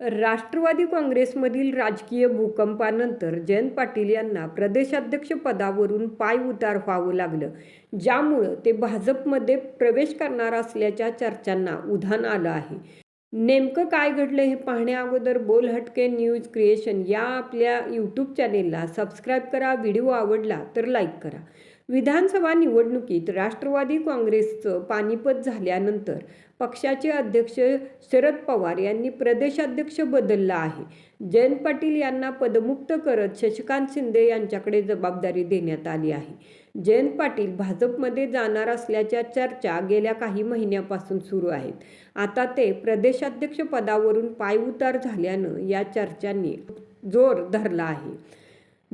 राष्ट्रवादी काँग्रेसमधील राजकीय भूकंपानंतर जयंत पाटील यांना प्रदेशाध्यक्ष पदावरून पायउतार व्हावं लागलं. ज्यामुळं ते भाजपमध्ये प्रवेश करणार असल्याच्या चर्चांना उधाण आलं आहे. नेमकं काय घडलं हे पाहण्याअगोदर बोल हटके न्यूज क्रिएशन या आपल्या यूट्यूब चॅनेलला सबस्क्राईब करा व्हिडिओ आवडला तर लाईक करा. विधानसभा निवडणुकीत राष्ट्रवादी काँग्रेसचं पानिपत झाल्यानंतर पक्षाचे अध्यक्ष शरद पवार यांनी प्रदेशाध्यक्ष बदलला आहे. जयंत पाटील यांना पदमुक्त करत शशिकांत शिंदे यांच्याकडे जबाबदारी देण्यात आली आहे. जयंत पाटील भाजपमध्ये जाणार असल्याच्या चर्चा गेल्या काही महिन्यापासून सुरू आहेत. आता ते प्रदेशाध्यक्ष पदावरून पायउतार झाल्यानं या चर्चांनी जोर धरला आहे.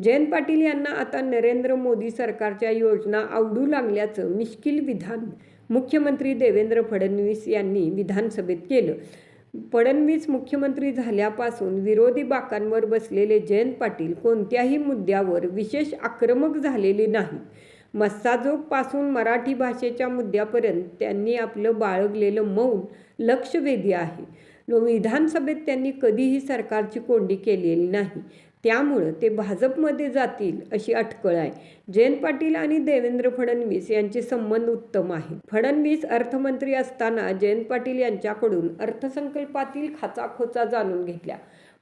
जयंत पाटील यांना आता नरेंद्र मोदी सरकारच्या योजना आवडू लागल्याचं मिश्किल विधान मुख्यमंत्री देवेंद्र फडणवीस यांनी विधानसभेत केलं. फडणवीस मुख्यमंत्री झाल्यापासून विरोधी बाकांवर बसलेले जयंत पाटील कोणत्याही मुद्द्यावर विशेष आक्रमक झालेले नाहीत. मस्साजोगपासून मराठी भाषेच्या मुद्द्यापर्यंत त्यांनी आपलं बाळगलेलं मौन लक्षवेधी आहे. विधानसभेत त्यांनी कधीही सरकारची कोंडी केलेली नाही. त्यामुळं ते भाजपमध्ये जातील अशी अटकळ आहे. जयंत पाटील आणि देवेंद्र फडणवीस यांचे संबंध उत्तम आहेत. फडणवीस अर्थमंत्री असताना जयंत पाटील यांच्याकडून अर्थसंकल्पातील खाचाखोचा जाणून घेतल्या.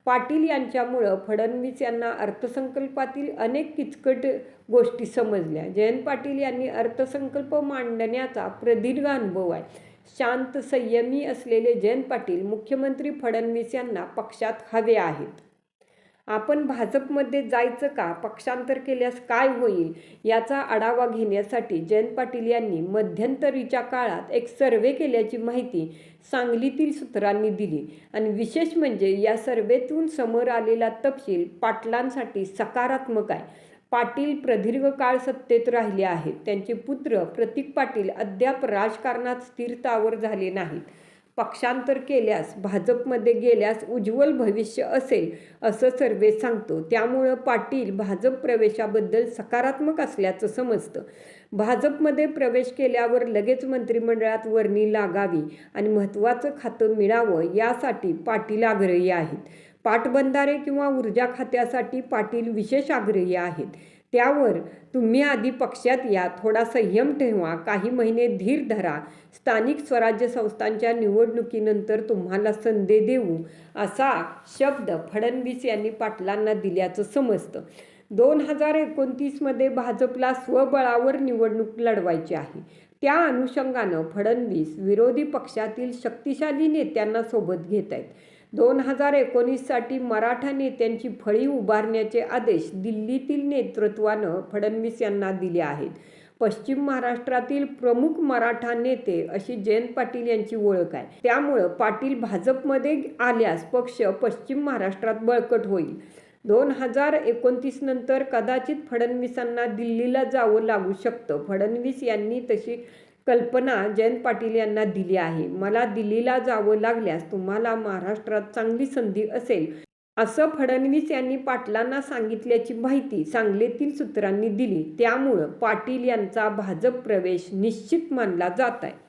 पाटील यांच्यामुळं फडणवीस यांना अर्थसंकल्पातील अनेक किचकट गोष्टी समजल्या. जयंत पाटील यांनी अर्थसंकल्प मांडण्याचा प्रदीर्घ अनुभव आहे. शांत संयमी असलेले जयंत पाटील मुख्यमंत्री फडणवीस यांना पक्षात हवे आहेत. आपण भाजपमध्ये जायचं का? पक्षांतर केल्यास काय होईल? याचा आढावा घेण्यासाठी जयंत पाटील यांनी मध्यंतरीच्या काळात एक सर्वे केल्याची माहिती सांगलीतील सूत्रांनी दिली. आणि विशेष म्हणजे या सर्वेतून समोर आलेला तपशील पाटलांसाठी सकारात्मक आहे. पाटील प्रदीर्घ काळ सत्तेत राहिले आहेत. त्यांचे पुत्र प्रतीक पाटील अद्याप राजकारणात स्थिरतावर झाले नाहीत. पक्षांतर केल्यास भाजपमध्ये गेल्यास उज्ज्वल भविष्य असेल असं सर्वे सांगतो. त्यामुळं पाटील भाजप प्रवेशाबद्दल सकारात्मक असल्याचं समजतं. भाजपमध्ये प्रवेश केल्यावर लगेच मंत्रिमंडळात वर्णी लागावी आणि महत्त्वाचं खातं मिळावं यासाठी पाटील आग्रही आहेत. पाटबंधारे किंवा ऊर्जा खात्यासाठी पाटील विशेष आग्रही आहेत. त्यावर तुम्ही आधी पक्षात या थोडा संयम ठेवा काही महिने धीर धरा. स्थानिक स्वराज्य संस्थांच्या निवडणुकीनंतर तुम्हाला संधी देऊ असा शब्द फडणवीस यांनी पाटलांना दिल्याचं समजतं. दोन हजार एकोणतीसमध्ये भाजपला स्वबळावर निवडणूक लढवायची आहे. त्या अनुषंगानं फडणवीस विरोधी पक्षातील शक्तिशाली नेत्यांना सोबत घेत आहेत दोन हजार एकोणीससाठी मराठा नेत्यांची फळी उभारण्याचे आदेश दिल्लीतील नेतृत्वानं फडणवीस यांना दिले आहेत. पश्चिम महाराष्ट्रातील प्रमुख मराठा नेते अशी जयंत पाटील यांची ओळख आहे. त्यामुळं पाटील भाजपमध्ये आल्यास पक्ष पश्चिम महाराष्ट्रात बळकट होईल. दोन हजार एकोणतीस नंतर कदाचित फडणवीसांना दिल्लीला जावं लागू शकतं. फडणवीस यांनी तशी कल्पना जयंत पाटील यांना दिली आहे. मला दिल्लीला जावं लागल्यास तुम्हाला महाराष्ट्रात चांगली संधी असेल. असं फडणवीस यांनी पाटलांना सांगितल्याची माहिती सांगलीतील सूत्रांनी दिली. त्यामुळं पाटील यांचा भाजप प्रवेश निश्चित मानला जात आहे.